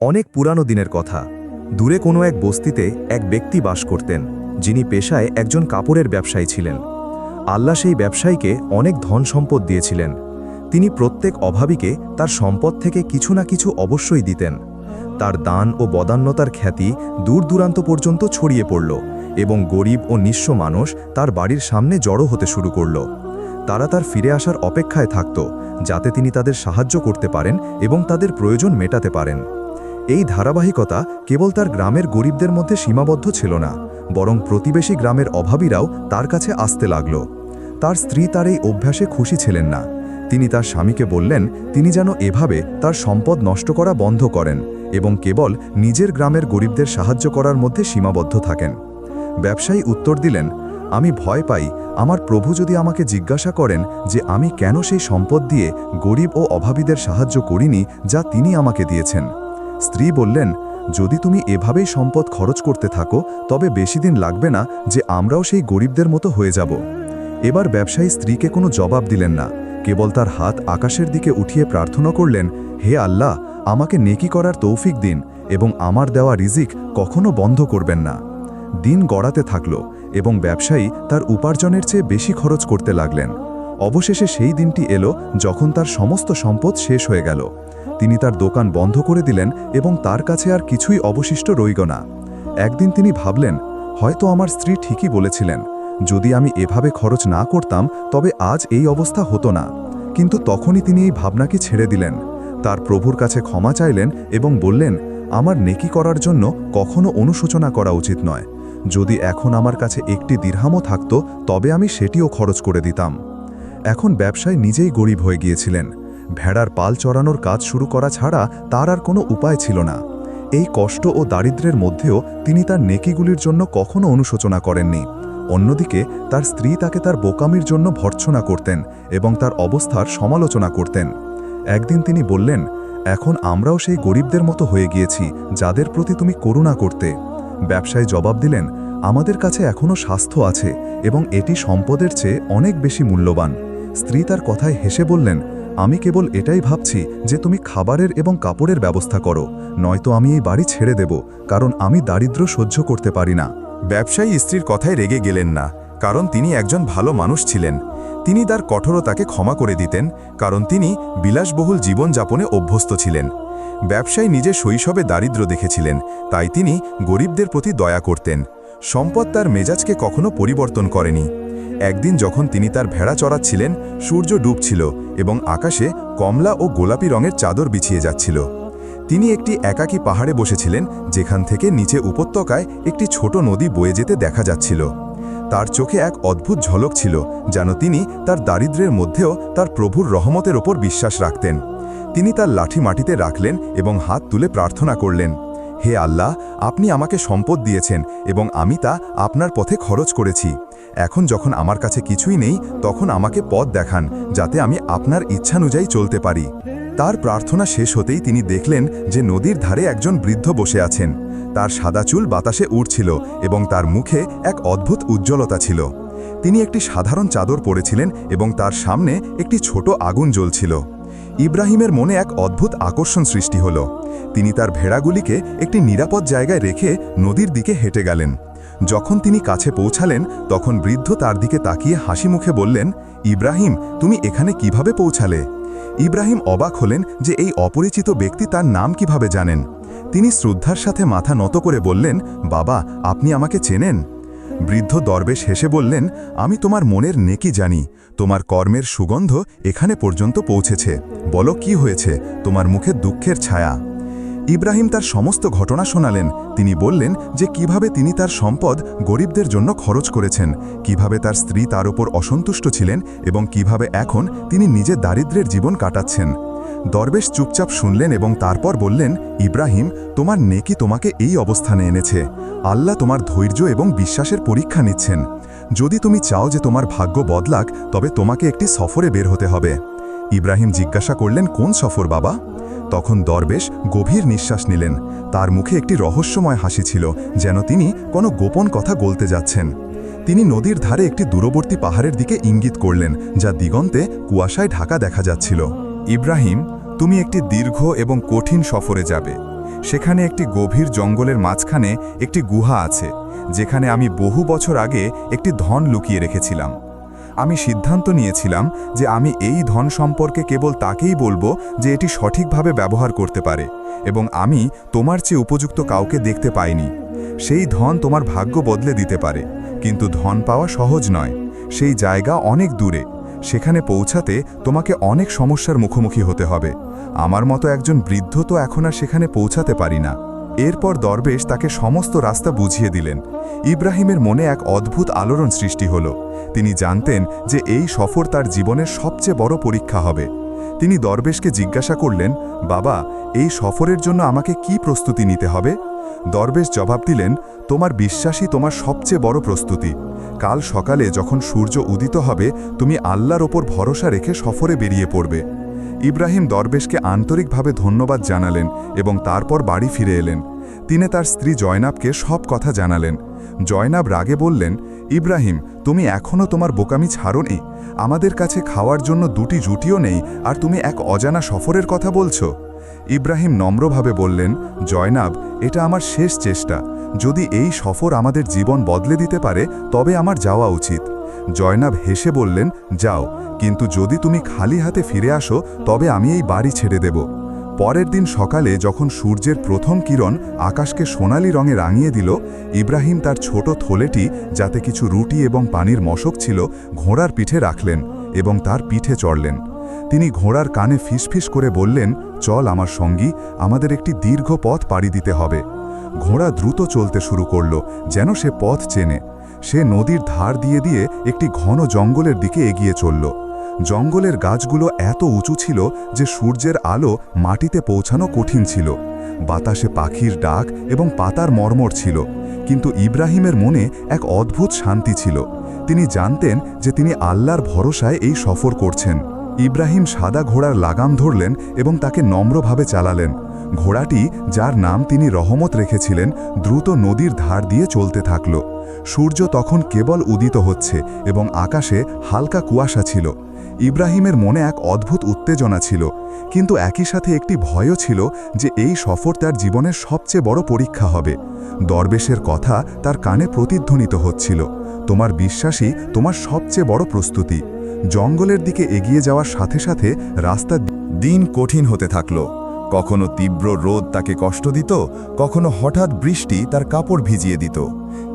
অনেক পুরানো দিনের কথা। দূরে কোনো এক বস্তিতে এক ব্যক্তি বাস করতেন, যিনি পেশায় একজন কাপড়ের ব্যবসায়ী ছিলেন। আল্লাহ সেই ব্যবসায়ীকে অনেক ধন সম্পদ দিয়েছিলেন। তিনি প্রত্যেক অভাবীকে তার সম্পদ থেকে কিছু না কিছু অবশ্যই দিতেন। তার দান ও বদান্যতার খ্যাতি দূর দূরান্ত পর্যন্ত ছড়িয়ে পড়ল এবং গরিব ও নিঃস্ব মানুষ তার বাড়ির সামনে জড়ো হতে শুরু করল। তারা তার ফিরে আসার অপেক্ষায় থাকত, যাতে তিনি তাদের সাহায্য করতে পারেন এবং তাদের প্রয়োজন মেটাতে পারেন। এই ধারাবাহিকতা কেবল তার গ্রামের গরিবদের মধ্যে সীমাবদ্ধ ছিল না, বরং প্রতিবেশী গ্রামের অভাবীরাও তার কাছে আসতে লাগল। তার স্ত্রী তার এই অভ্যাসে খুশি ছিলেন না। তিনি তার স্বামীকে বললেন, তিনি যেন এভাবে তার সম্পদ নষ্ট করা বন্ধ করেন এবং কেবল নিজের গ্রামের গরিবদের সাহায্য করার মধ্যে সীমাবদ্ধ থাকেন। ব্যবসায়ী উত্তর দিলেন, আমি ভয় পাই। আমার প্রভু যদি আমাকে জিজ্ঞাসা করেন যে আমি কেন সেই সম্পদ দিয়ে গরিব ও অভাবীদের সাহায্য করিনি যা তিনি আমাকে দিয়েছেন স্ত্রী বললেন, যদি তুমি এভাবেই সম্পদ খরচ করতে থাকো, তবে বেশি দিন লাগবে না যে আমরাও সেই গরিবদের মতো হয়ে যাব। এবার ব্যবসায়ী স্ত্রীকে কোনো জবাব দিলেন না। কেবল তার হাত আকাশের দিকে উঠিয়ে প্রার্থনা করলেন, হে আল্লাহ, আমাকে নেকি করার তৌফিক দিন এবং আমার দেওয়া রিজিক কখনো বন্ধ করবেন না। দিন গড়াতে থাকল এবং ব্যবসায়ী তার উপার্জনের চেয়ে বেশি খরচ করতে লাগলেন। অবশেষে সেই দিনটি এলো যখন তার সমস্ত সম্পদ শেষ হয়ে গেল। তিনি তার দোকান বন্ধ করে দিলেন এবং তার কাছে আর কিছুই অবশিষ্ট রইল না। একদিন তিনি ভাবলেন, হয়তো আমার স্ত্রী ঠিকই বলেছিলেন, যদি আমি এভাবে খরচ না করতাম, তবে আজ এই অবস্থা হতো না। কিন্তু তখনই তিনি এই ভাবনাকে ছেড়ে দিলেন। তার প্রভুর কাছে ক্ষমা চাইলেন এবং বললেন, আমার নেকি করার জন্য কখনো অনুশোচনা করা উচিত নয়। যদি এখন আমার কাছে একটি দীর্হামও থাকত, তবে আমি সেটিও খরচ করে দিতাম। এখন ব্যবসায় নিজেই গরিব হয়ে গিয়েছিলেন। ভেড়ার পাল চড়ানোর কাজ শুরু করা ছাড়া তার আর কোনো উপায় ছিল না। এই কষ্ট ও দারিদ্র্যের মধ্যেও তিনি তার নেকিগুলির জন্য কখনো অনুশোচনা করেননি। অন্যদিকে, তার স্ত্রী তাকে তার বোকামির জন্য ভর্ৎসনা করতেন এবং তার অবস্থার সমালোচনা করতেন। একদিন তিনি বললেন, এখন আমরাও সেই গরিবদের মতো হয়ে গিয়েছি, যাদের প্রতি তুমি করুণা করতে। ব্যবসায়ী জবাব দিলেন, আমাদের কাছে এখনও স্বাস্থ্য আছে এবং এটি সম্পদের চেয়ে অনেক বেশি মূল্যবান। স্ত্রী তার কথায় হেসে বললেন আমি কেবল এটাই ভাবছি যে তুমি খাবারের এবং কাপড়ের ব্যবস্থা করো, নয়তো আমি এই বাড়ি ছেড়ে দেব, কারণ আমি দারিদ্র্য সহ্য করতে পারি না। ব্যবসায়ী স্ত্রীর কথায় রেগে গেলেন না, কারণ তিনি একজন ভালো মানুষ ছিলেন। তিনি তার কঠোরতাকে ক্ষমা করে দিতেন, কারণ তিনি বিলাসবহুল জীবনযাপনে অভ্যস্ত ছিলেন। ব্যবসায়ী নিজে শৈশবে দারিদ্র্য দেখেছিলেন, তাই তিনি গরিবদের প্রতি দয়া করতেন। সম্পদ তার মেজাজকে কখনো পরিবর্তন করেনি। একদিন যখন তিনি তার ভেড়া চড়াচ্ছিলেন, সূর্য ডুবছিল এবং আকাশে কমলা ও গোলাপি রঙের চাদর বিছিয়ে যাচ্ছিল। তিনি একটি একাকী পাহাড়ে বসেছিলেন, যেখান থেকে নিচে উপত্যকায় একটি ছোট নদী বয়ে যেতে দেখা যাচ্ছিল। তার চোখে এক অদ্ভুত ঝলক ছিল, যেন তিনি তার দারিদ্র্যের মধ্যেও তার প্রভুর রহমতের ওপর বিশ্বাস রাখতেন। তিনি তার লাঠি মাটিতে রাখলেন এবং হাত তুলে প্রার্থনা করলেন, হে আল্লাহ, আপনি আমাকে সম্পদ দিয়েছেন এবং আমি তা আপনার পথে খরচ করেছি। এখন যখন আমার কাছে কিছুই নেই, তখন আমাকে পথ দেখান, যাতে আমি আপনার ইচ্ছানুযায়ী চলতে পারি। তার প্রার্থনা শেষ হতেই তিনি দেখলেন যে নদীর ধারে একজন বৃদ্ধ বসে আছেন। তার সাদা চুল বাতাসে উড়ছিল এবং তার মুখে এক অদ্ভুত উজ্জ্বলতা ছিল। তিনি একটি সাধারণ চাদর পরেছিলেন এবং তার সামনে একটি ছোট আগুন জ্বলছিল। ইব্রাহিমের মনে এক অদ্ভুত আকর্ষণ সৃষ্টি হল। তিনি তার ভেড়াগুলিকে একটি নিরাপদ জায়গায় রেখে নদীর দিকে হেঁটে গেলেন। যখন তিনি কাছে পৌঁছালেন, তখন বৃদ্ধ তার দিকে তাকিয়ে হাসি মুখে বললেন, ইব্রাহিম, তুমি এখানে কীভাবে পৌঁছালে? ইব্রাহিম অবাক হলেন যে এই অপরিচিত ব্যক্তি তার নাম কীভাবে জানেন। তিনি শ্রদ্ধার সাথে মাথা নত করে বললেন, বাবা, আপনি আমাকে চেনেন? বৃদ্ধ দরবেশ হেসে বললেন, আমি তোমার মনের নেকি জানি। তোমার কর্মের সুগন্ধ এখানে পর্যন্ত পৌঁছেছে। বলো কি হয়েছে? তোমার মুখে দুঃখের ছায়া। ইব্রাহিম তার সমস্ত ঘটনা শোনালেন। তিনি বললেন যে কীভাবে তিনি তার সম্পদ গরিবদের জন্য খরচ করেছেন, কীভাবে তার স্ত্রী তার উপর অসন্তুষ্ট ছিলেন এবং কীভাবে এখন তিনি নিজে দারিদ্র্যের জীবন কাটাচ্ছেন। দরবেশ চুপচাপ শুনলেন এবং তারপর বললেন, ইব্রাহিম, তোমার নেকি তোমাকে এই অবস্থানে এনেছে। আল্লাহ তোমার ধৈর্য এবং বিশ্বাসের পরীক্ষা নিচ্ছেন। যদি তুমি চাও যে তোমার ভাগ্য বদলাক, তবে তোমাকে একটি সফরে বের হতে হবে। ইব্রাহিম জিজ্ঞাসা করলেন, কোন সফর বাবা? তখন দরবেশ গভীর নিঃশ্বাস নিলেন। তার মুখে একটি রহস্যময় হাসি ছিল, যেন তিনি কোনো গোপন কথা বলতে যাচ্ছেন। তিনি নদীর ধারে একটি দূরবর্তী পাহাড়ের দিকে ইঙ্গিত করলেন, যা দিগন্তে কুয়াশায় ঢাকা দেখা যাচ্ছিল। ইব্রাহিম, তুমি একটি দীর্ঘ এবং কঠিন সফরে যাবে। সেখানে একটি গভীর জঙ্গলের মাঝখানে একটি গুহা আছে, যেখানে আমি বহু বছর আগে একটি ধন লুকিয়ে রেখেছিলাম। আমি সিদ্ধান্ত নিয়েছিলাম যে আমি এই ধন সম্পর্কে কেবল তাকেই বলব যে এটি সঠিকভাবে ব্যবহার করতে পারে এবং আমি তোমার চেয়ে উপযুক্ত কাউকে দেখতে পাইনি। সেই ধন তোমার ভাগ্য বদলে দিতে পারে, কিন্তু ধন পাওয়া সহজ নয়। সেই জায়গা অনেক দূরে, সেখানে পৌঁছাতে তোমাকে অনেক সমস্যার মুখোমুখি হতে হবে। আমার মতো একজন বৃদ্ধ তো এখন আর সেখানে পৌঁছাতে পারি না। এরপর দরবেশ তাকে সমস্ত রাস্তা বুঝিয়ে দিলেন। ইব্রাহিমের মনে এক অদ্ভুত আলোড়ন সৃষ্টি হল। তিনি জানতেন যে এই সফর তার জীবনের সবচেয়ে বড় পরীক্ষা হবে। তিনি দরবেশকে জিজ্ঞাসা করলেন, বাবা, এই সফরের জন্য আমাকে কি প্রস্তুতি নিতে হবে? দরবেশ জবাব দিলেন, তোমার বিশ্বাসই তোমার সবচেয়ে বড় প্রস্তুতি। কাল সকালে যখন সূর্য উদিত হবে, তুমি আল্লাহর ওপর ভরসা রেখে সফরে বেরিয়ে পড়বে। ইব্রাহিম দরবেশকে আন্তরিকভাবে ধন্যবাদ জানালেন এবং তারপর বাড়ি ফিরে এলেন। তিনি তার স্ত্রী জয়নাবকে সব কথা জানালেন। জয়নাব রাগে বললেন, ইব্রাহিম, তুমি এখনও তোমার বোকামি ছাড়োনি। আমাদের কাছে খাওয়ার জন্য দুটি জুটিও নেই, আর তুমি এক অজানা সফরের কথা বলছো। ইব্রাহিম নম্রভাবে বললেন, জয়নাব, এটা আমার শেষ চেষ্টা। যদি এই সফর আমাদের জীবন বদলে দিতে পারে, তবে আমার যাওয়া উচিত। জয়নাব হেসে বললেন, যাও, কিন্তু যদি তুমি খালি হাতে ফিরে আসো, তবে আমি এই বাড়ি ছেড়ে দেব। পরের দিন সকালে যখন সূর্যের প্রথম কিরণ আকাশকে সোনালি রঙে রাঙিয়ে দিল, ইব্রাহিম তার ছোট থলেটি, যাতে কিছু রুটি এবং পানির মশক ছিল, ঘোড়ার পিঠে রাখলেন এবং তার পিঠে চড়লেন। তিনি ঘোড়ার কানে ফিসফিস করে বললেন, চল আমার সঙ্গী, আমাদের একটি দীর্ঘ পথ পাড়ি দিতে হবে। ঘোড়া দ্রুত চলতে শুরু করল, যেন সে পথ চেনে। সে নদীর ধার দিয়ে দিয়ে একটি ঘন জঙ্গলের দিকে এগিয়ে চলল। জঙ্গলের গাছগুলো এত উঁচু ছিল যে সূর্যের আলো মাটিতে পৌঁছানো কঠিন ছিল। বাতাসে পাখির ডাক এবং পাতার মর্মর ছিল, কিন্তু ইব্রাহিমের মনে এক অদ্ভুত শান্তি ছিল। তিনি জানতেন যে তিনি আল্লাহর ভরসায় এই সফর করছেন। ইব্রাহিম সাদা ঘোড়ার লাগাম ধরলেন এবং তাকে নম্রভাবে চালালেন। ঘোড়াটি, যার নাম তিনি রহমত রেখেছিলেন, দ্রুত নদীর ধার দিয়ে চলতে থাকল। সূর্য তখন কেবল উদিত হচ্ছে এবং আকাশে হালকা কুয়াশা ছিল। ইব্রাহিমের মনে এক অদ্ভুত উত্তেজনা ছিল, কিন্তু একই সাথে একটি ভয়ও ছিল যে এই সফর তার জীবনের সবচেয়ে বড় পরীক্ষা হবে। দরবেশের কথা তার কানে প্রতিধ্বনিত হচ্ছিল, তোমার বিশ্বাসই তোমার সবচেয়ে বড় প্রস্তুতি। জঙ্গলের দিকে এগিয়ে যাওয়ার সাথে সাথে রাস্তা দিন কঠিন হতে থাকল। কখনো তীব্র রোদ তাকে কষ্ট দিত, কখনো হঠাৎ বৃষ্টি তার কাপড় ভিজিয়ে দিত।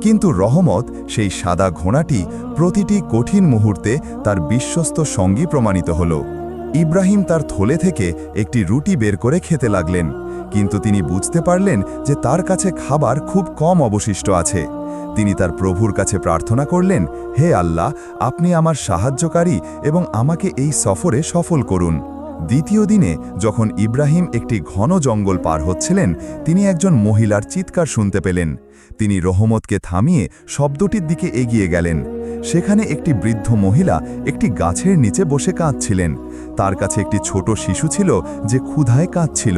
কিন্তু রহমত সেই সাদা ঘোড়াটি প্রতিটি কঠিন মুহূর্তে তার বিশ্বস্ত সঙ্গী প্রমাণিত হল। ইব্রাহিম তার থলে থেকে একটি রুটি বের করে খেতে লাগলেন, কিন্তু তিনি বুঝতে পারলেন যে তার কাছে খাবার খুব কম অবশিষ্ট আছে। তিনি তার প্রভুর কাছে প্রার্থনা করলেন, হে আল্লাহ, আপনি আমার সাহায্যকারী এবং আমাকে এই সফরে সফল করুন। দ্বিতীয় দিনে যখন ইব্রাহিম একটি ঘন জঙ্গল পার হচ্ছিলেন, তিনি একজন মহিলার চিৎকার শুনতে পেলেন। তিনি রহমতকে থামিয়ে শব্দটির দিকে এগিয়ে গেলেন। সেখানে একটি বৃদ্ধ মহিলা একটি গাছের নিচে বসে কাঁদছিলেন। তার কাছে একটি ছোট শিশু ছিল যে ক্ষুধায় কাঁদছিল।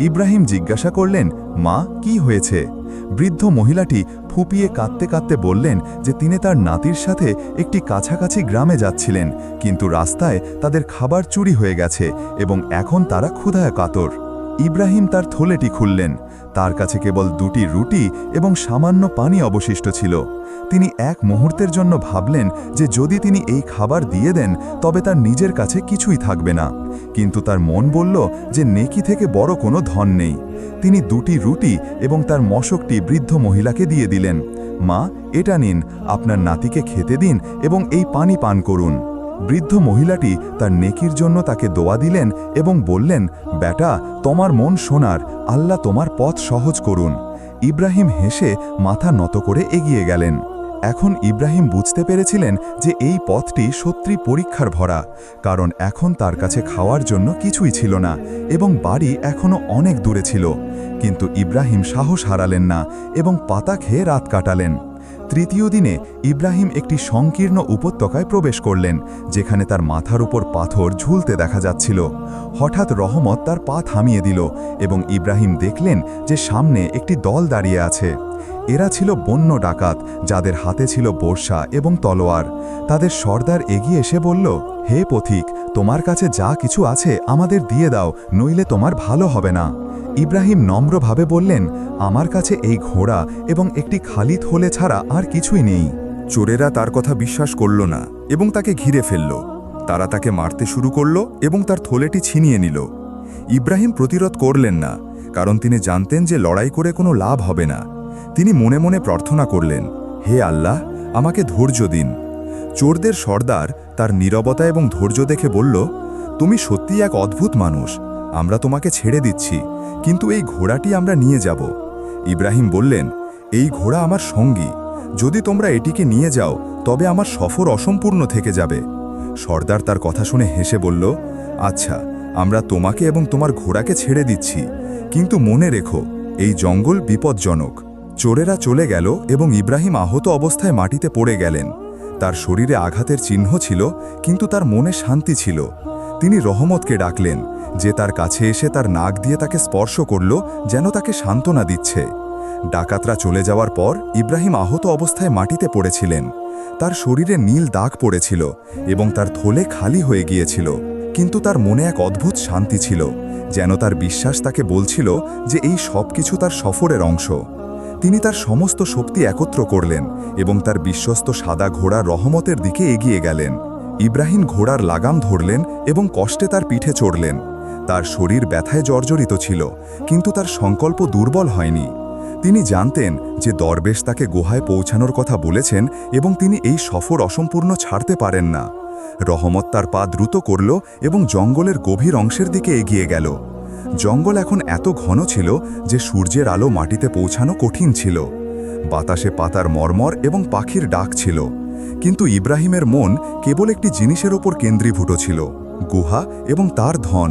ইব্রাহিম জিজ্ঞাসা করলেন, মা, কি হয়েছে? বৃদ্ধ মহিলাটি ফুপিয়ে কাঁদতে কাঁদতে বললেন যে তিনি তার নাতির সাথে একটি কাছাকাছি গ্রামে যাচ্ছিলেন, কিন্তু রাস্তায় তাদের খাবার চুরি হয়ে গেছে এবং এখন তারা ক্ষুধায় কাতর। ইব্রাহিম তার থলেটি খুললেন। তার কাছে কেবল দুটি রুটি এবং সামান্য পানি অবশিষ্ট ছিল। তিনি এক মুহূর্তের জন্য ভাবলেন যে যদি তিনি এই খাবার দিয়ে দেন, তবে তার নিজের কাছে কিছুই থাকবে না। কিন্তু তার মন বলল যে নেকি থেকে বড় কোনো ধন নেই। তিনি দুটি রুটি এবং তার মশকটি বৃদ্ধ মহিলাকে দিয়ে দিলেন। মা, এটা নিন। আপনার নাতিকে খেতে দিন এবং এই পানি পান করুন। বৃদ্ধ মহিলাটি তার নেকির জন্য তাকে দোয়া দিলেন এবং বললেন, বেটা, তোমার মন সোনার, আল্লাহ তোমার পথ সহজ করুন। ইব্রাহিম হেসে মাথা নত করে এগিয়ে গেলেন। এখন ইব্রাহিম বুঝতে পেরেছিলেন যে এই পথটি সত্যি পরীক্ষার ভরা, কারণ এখন তার কাছে খাওয়ার জন্য কিছুই ছিল না এবং বাড়ি এখনও অনেক দূরে ছিল। কিন্তু ইব্রাহিম সাহস হারালেন না এবং পাতা খেয়ে রাত কাটালেন। তৃতীয় দিনে ইব্রাহিম একটি সংকীর্ণ উপত্যকায় প্রবেশ করলেন, যেখানে তার মাথার উপর পাথর ঝুলতে দেখা যাচ্ছিল। হঠাৎ রহমত তার পা থামিয়ে দিল এবং ইব্রাহিম দেখলেন যে সামনে একটি দল দাঁড়িয়ে আছে। এরা ছিল বন্য ডাকাত, যাদের হাতে ছিল বর্ষা এবং তলোয়ার। তাদের সর্দার এগিয়ে এসে বলল, হে পথিক, তোমার কাছে যা কিছু আছে আমাদের দিয়ে দাও, নইলে তোমার ভালো হবে না। ইব্রাহিম নম্রভাবে বললেন, আমার কাছে এই ঘোড়া এবং একটি খালি থলে ছাড়া আর কিছুই নেই। চোরেরা তার কথা বিশ্বাস করল না এবং তাকে ঘিরে ফেলল। তারা তাকে মারতে শুরু করল এবং তার থলেটি ছিনিয়ে নিল। ইব্রাহিম প্রতিরোধ করলেন না, কারণ তিনি জানতেন যে লড়াই করে কোনো লাভ হবে না। তিনি মনে মনে প্রার্থনা করলেন, হে আল্লাহ, আমাকে ধৈর্য দিন। চোরদের সর্দার তার নীরবতা এবং ধৈর্য দেখে বলল, তুমি সত্যি এক অদ্ভুত মানুষ। আমরা তোমাকে ছেড়ে দিচ্ছি, কিন্তু এই ঘোড়াটি আমরা নিয়ে যাব। ইব্রাহিম বললেন, এই ঘোড়া আমার সঙ্গী। যদি তোমরা এটিকে নিয়ে যাও, তবে আমার সফর অসম্পূর্ণ থেকে যাবে। সর্দার তার কথা শুনে হেসে বলল আচ্ছা আমরা তোমাকে এবং তোমার ঘোড়াকে ছেড়ে দিচ্ছি, কিন্তু মনে রেখো, এই জঙ্গল বিপজ্জনক। চোরেরা চলে গেল এবং ইব্রাহিম আহত অবস্থায় মাটিতে পড়ে গেলেন। তার শরীরে আঘাতের চিহ্ন ছিল, কিন্তু তার মনে শান্তি ছিল। তিনি রহমতকে ডাকলেন যে তার কাছে এসে তার নাক দিয়ে তাকে স্পর্শ করল, যেন তাকে সান্ত্বনা দিচ্ছে। ডাকাতরা চলে যাওয়ার পর ইব্রাহিম আহত অবস্থায় মাটিতে পড়েছিলেন। তার শরীরে নীল দাগ পড়েছিল এবং তার থলে খালি হয়ে গিয়েছিল। কিন্তু তার মনে এক অদ্ভুত শান্তি ছিল, যেন তার বিশ্বাস তাকে বলছিল যে এই সব কিছু তার সফরের অংশ। তিনি তার সমস্ত শক্তি একত্র করলেন এবং তার বিশ্বস্ত সাদা ঘোড়া রহমতের দিকে এগিয়ে গেলেন। ইব্রাহিম ঘোড়ার লাগাম ধরলেন এবং কষ্টে তার পিঠে চড়লেন। তার শরীর ব্যথায় জর্জরিত ছিল, কিন্তু তার সংকল্প দুর্বল হয়নি। তিনি জানতেন যে দরবেশ তাকে গুহায় পৌঁছানোর কথা বলেছেন এবং তিনি এই সফর অসম্পূর্ণ ছাড়তে পারেন না। রহমত তার পা দ্রুত করল এবং জঙ্গলের গভীর অংশের দিকে এগিয়ে গেল। জঙ্গল এখন এত ঘন ছিল যে সূর্যের আলো মাটিতে পৌঁছানো কঠিন ছিল। বাতাসে পাতার মর্মর এবং পাখির ডাক ছিল। কিন্তু ইব্রাহিমের মন কেবল একটি জিনিসের ওপর কেন্দ্রীভূত ছিল, গুহা এবং তার ধন।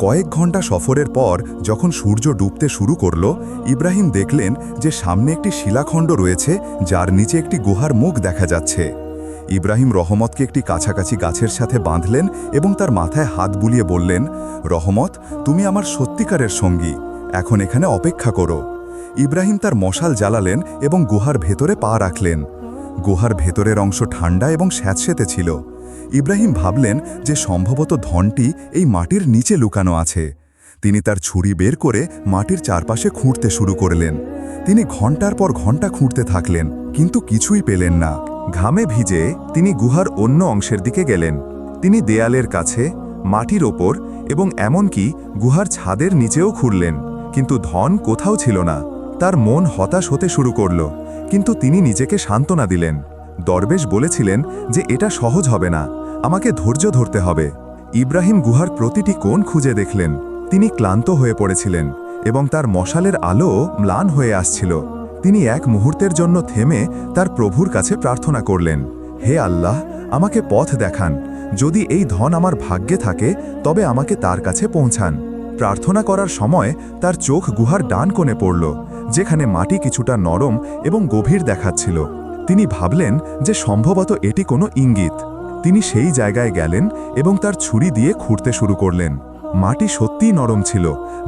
কয়েক ঘণ্টা সফরের পর যখন সূর্য ডুবতে শুরু করল, ইব্রাহিম দেখলেন যে সামনে একটি শিলাখণ্ড রয়েছে, যার নিচে একটি গুহার মুখ দেখা যাচ্ছে। ইব্রাহিম রহমতকে একটি কাছাকাছি গাছের সাথে বাঁধলেন এবং তার মাথায় হাত বুলিয়ে বললেন, রহমত, তুমি আমার সত্যিকারের সঙ্গী। এখন এখানে অপেক্ষা করো। ইব্রাহিম তার মশাল জ্বালালেন এবং গুহার ভেতরে পা রাখলেন। গুহার ভেতরের অংশ ঠান্ডা এবং স্যাঁতসেতে ছিল। ইব্রাহিম ভাবলেন যে সম্ভবত ধনটি এই মাটির নিচে লুকানো আছে। তিনি তার ছুরি বের করে মাটির চারপাশে খুঁড়তে শুরু করলেন। তিনি ঘণ্টার পর ঘণ্টা খুঁড়তে থাকলেন, কিন্তু কিছুই পেলেন না। ঘামে ভিজে তিনি গুহার অন্য অংশের দিকে গেলেন। তিনি দেয়ালের কাছে, মাটির ওপর এবং এমনকি গুহার ছাদের নিচেও খুঁড়লেন, কিন্তু ধন কোথাও ছিল না। তার মন হতাশ হতে শুরু করল, কিন্তু তিনি নিজেকে সান্ত্বনা দিলেন। দরবেশ বলেছিলেন যে এটা সহজ হবে না। আমাকে ধৈর্য ধরতে হবে। ইব্রাহিম গুহার প্রতিটি কোণ খুঁজে দেখলেন। তিনি ক্লান্ত হয়ে পড়েছিলেন এবং তার মশালের আলো ম্লান হয়ে আসছিল। তিনি এক মুহূর্তের জন্য থেমে তার প্রভুর কাছে প্রার্থনা করলেন, হে আল্লাহ, আমাকে পথ দেখান। যদি এই ধন আমার ভাগ্যে থাকে, তবে আমাকে তার কাছে পৌঁছান। প্রার্থনা করার সময় তার চোখ গুহার ডান কোণে পড়ল, যেখানে মাটি কিছুটা নরম এবং গভীর দেখাচ্ছিল। তিনি ভাবলেন যে সম্ভবত এটি কোনো ইঙ্গিত। তিনি সেই জায়গায় গেলেন এবং তার ছুরি দিয়ে খুঁড়তে শুরু করলেন। মাটি সত্যিই নরম ছিল,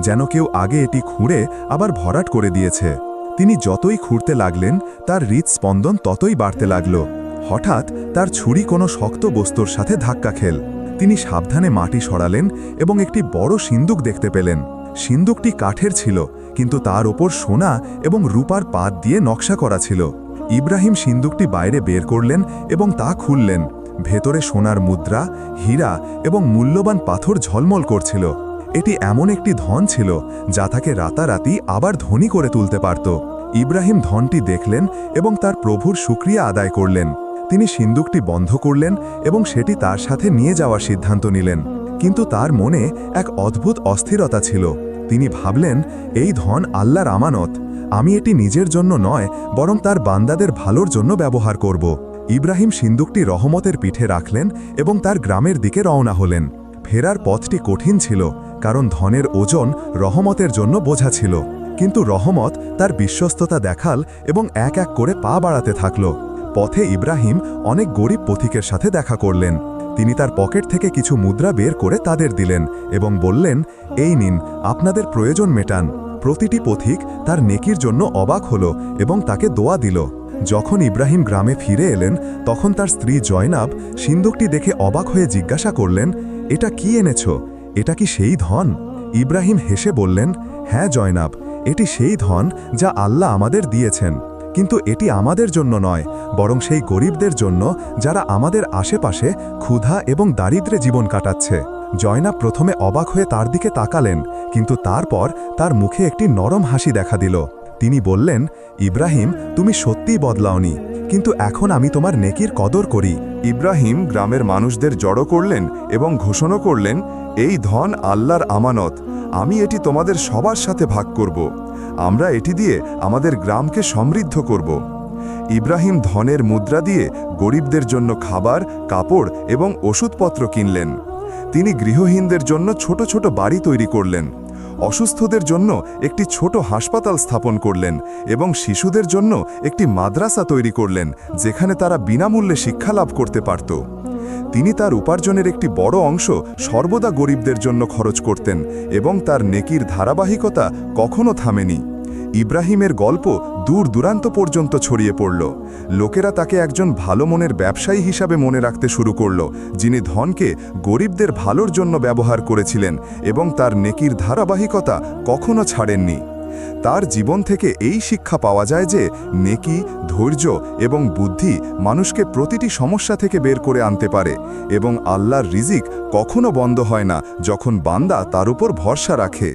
যেন কেউ আগে এটি খুঁড়ে আবার ভরাট করে দিয়েছে। তিনি যতই খুঁড়তে লাগলেন, তার হৃদস্পন্দন ততই বাড়তে লাগল। হঠাৎ তার ছুরি কোনো শক্ত বস্তুর সাথে ধাক্কা খেল। তিনি সাবধানে মাটি সরালেন এবং একটি বড় সিন্দুক দেখতে পেলেন। সিন্দুকটি কাঠের ছিল, কিন্তু তার ওপর সোনা এবং রূপার পাত দিয়ে নকশা করা ছিল। ইব্রাহিম সিন্দুকটি বাইরে বের করলেন এবং তা খুললেন। ভেতরে সোনার মুদ্রা, হীরা এবং মূল্যবান পাথর ঝলমল করছিল। এটি এমন একটি ধন ছিল যা তাকে রাতারাতি আবার ধনী করে তুলতে পারত। ইব্রাহিম ধনটি দেখলেন এবং তার প্রভুর সুক্রিয়া আদায় করলেন। তিনি সিন্দুকটি বন্ধ করলেন এবং সেটি তার সাথে নিয়ে যাওয়ার সিদ্ধান্ত নিলেন। কিন্তু তার মনে এক অদ্ভুত অস্থিরতা ছিল। তিনি ভাবলেন, এই ধন আল্লাহর আমানত। আমি এটি নিজের জন্য নয়, বরং তার বান্দাদের ভালোর জন্য ব্যবহার করব। ইব্রাহিম সিন্দুকটি রহমতের পিঠে রাখলেন এবং তার গ্রামের দিকে রওনা হলেন। ফেরার পথটি কঠিন ছিল, কারণ ধনের ওজন রহমতের জন্য বোঝা ছিল। কিন্তু রহমত তার বিশ্বস্ততা দেখাল এবং এক এক করে পা বাড়াতে থাকল। পথে ইব্রাহিম অনেক গরিব পথিকের সাথে দেখা করলেন। তিনি তার পকেট থেকে কিছু মুদ্রা বের করে তাদের দিলেন এবং বললেন, এই নিন, আপনাদের প্রয়োজন মেটান। প্রতিটি পথিক তার নেকির জন্য অবাক হল এবং তাকে দোয়া দিল। যখন ইব্রাহিম গ্রামে ফিরে এলেন, তখন তার স্ত্রী জয়নাব সিন্দুকটি দেখে অবাক হয়ে জিজ্ঞাসা করলেন, এটা কি এনেছ? এটা কি সেই ধন? ইব্রাহিম হেসে বললেন হ্যাঁ জয়নাব, এটি সেই ধন যা আল্লাহ আমাদের দিয়েছেন। কিন্তু এটি আমাদের জন্য নয়, বরং সেই গরিবদের জন্য যারা আমাদের আশেপাশে ক্ষুধা এবং দারিদ্র্যে জীবন কাটাচ্ছে। জয়নাব প্রথমে অবাক হয়ে তার দিকে তাকালেন, কিন্তু তারপর তার মুখে একটি নরম হাসি দেখা দিল। তিনি বললেন, ইব্রাহিম, তুমি সত্যিই বদলাওনি, কিন্তু এখন আমি তোমার নেকির কদর করি। ইব্রাহিম গ্রামের মানুষদের জড়ো করলেন এবং ঘোষণা করলেন, এই ধন আল্লাহর আমানত, আমি এটি তোমাদের সবার সাথে ভাগ করব। আমরা এটি দিয়ে আমাদের গ্রামকে সমৃদ্ধ করব। ইব্রাহিম ধনের মুদ্রা দিয়ে গরিবদের জন্য খাবার, কাপড় এবং ওষুধপত্র কিনলেন। তিনি গৃহহীনদের জন্য ছোট ছোট বাড়ি তৈরি করলেন। অসুস্থদের জন্য একটি ছোট হাসপাতাল স্থাপন করলেন এবং শিশুদের জন্য একটি মাদ্রাসা তৈরি করলেন, যেখানে তারা বিনামূল্যে শিক্ষা লাভ করতে পারত। তিনি তার উপার্জনের একটি বড় অংশ সর্বদা গরিবদের জন্য খরচ করতেন এবং তার নেকির ধারাবাহিকতা কখনো থামেনি। ইব্রাহিমের গল্প দূর দূরান্ত পর্যন্ত ছড়িয়ে পড়ল। লোকেরা তাকে একজন ভালো মনের ব্যবসায়ী হিসাবে মনে রাখতে শুরু করল, যিনি ধনকে গরিবদের ভালোর জন্য ব্যবহার করেছিলেন এবং তার নেকির ধারাবাহিকতা কখনো ছাড়েননি। তার জীবন থেকে এই শিক্ষা পাওয়া যায় যে নেকি, ধৈর্য এবং বুদ্ধি মানুষকে প্রতিটি সমস্যা থেকে বের করে আনতে পারে এবং আল্লাহর রিজিক কখনো বন্ধ হয় না যখন বান্দা তার উপর ভরসা রাখে।